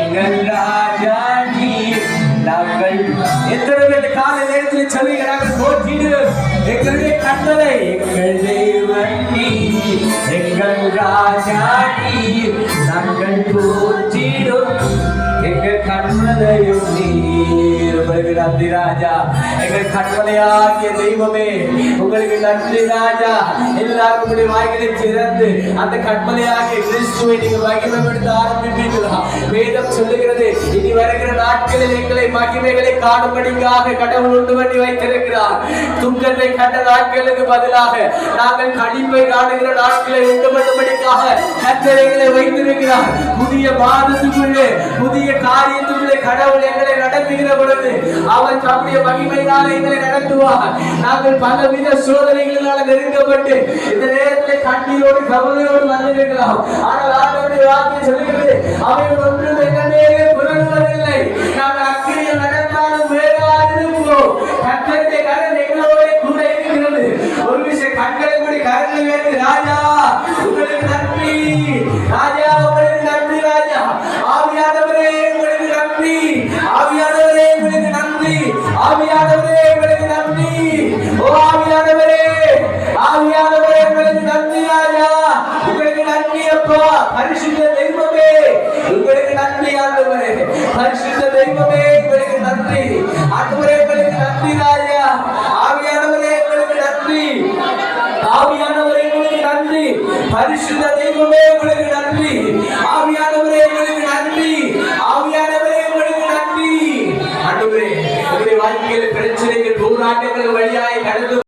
எங்கள் போற்றிடு எங்களுடைய கட்டளை எங்கள் தேவன் நீ எங்கள் ராஜா நீ கண்மலையும் நீர் உங்களுக்கு நன்றி ராஜா எங்கள் கண்மலையாகிய தெய்வமே உங்களுக்கு நன்றி ராஜா எல்லாரும் உங்களுடைய வாய்களை திறந்து அந்த கண்மலையாகிய கிறிஸ்துவை நீங்கள் மகிமைப்படுத்த ஆரம்பிப்பீர்களா வேதம் சொல்லுகிறது இனி வருகிற நாட்களில் எங்களை மகிமைகளை காணும்படிக்காக கடவுள் உண்டு பண்ணி வைத்திருக்கிறார் துக்கத்தை கண்ட நாட்களுக்கு பதிலாக நாங்கள் கழிப்பை காணுகிற நாட்களை உண்டு பண்ணும்படிக்காக கத்தரைகளை வைத்திருக்கிறார் புதிய மாதத்துக்குள்ளே புதிய காரியத்துக்கு காரியத்துக்குள்ளே கடவுள் எங்களை நடத்துகிற பொழுது அவர் தம்முடைய மகிமையினால் எங்களை நடத்துவார். நாங்கள் பலவித சோதனைகளினால் நெருங்கப்பட்டு இந்த நேரத்தில் கண்ணீரோடு கவலையோடு வந்திருக்கலாம் ஆனால் ஆண்டவருடைய வார்த்தை சொல்லுகிறது அவைகள் ஒன்றும் என்னமே புரளுவதில்லை நாங்கள் அக்கிரியில் நடந்தாலும் வேறாக இருப்போம் கத்தருடைய கடன் எங்களோட கூட இருக்கிறது. ஒரு விஷயம் கண்களை கூட கரங்களை வைத்து ராஜா உங்களுக்கு நன்றி. ராஜா உங்களுக்கு உங்களுக்கு நன்றி ராஜா உங்களுக்கு நன்றி அப்பா. பரிசுத்த தெய்வமே. உங்களுக்கு நன்றி ஆண்டவரே. பரிசுத்த தெய்வமே உங்களுக்கு நன்றி. ஆண்டவரே உங்களுக்கு நன்றி ராஜா ஆவியானவரே உங்களுக்கு நன்றி. ஆவியானவரே உங்களுக்கு நன்றி. பரிசுத்த தெய்வமே உங்களுக்கு நன்றி. ஆவியானவரே உங்களுக்கு நன்றி. ஆவியானவரே உங்களுக்கு நன்றி. ஆண்டவரே உங்களுடைய வாழ்க்கையில பிரச்சனைகள் போராட்டங்கள் வழியாய் கடந்து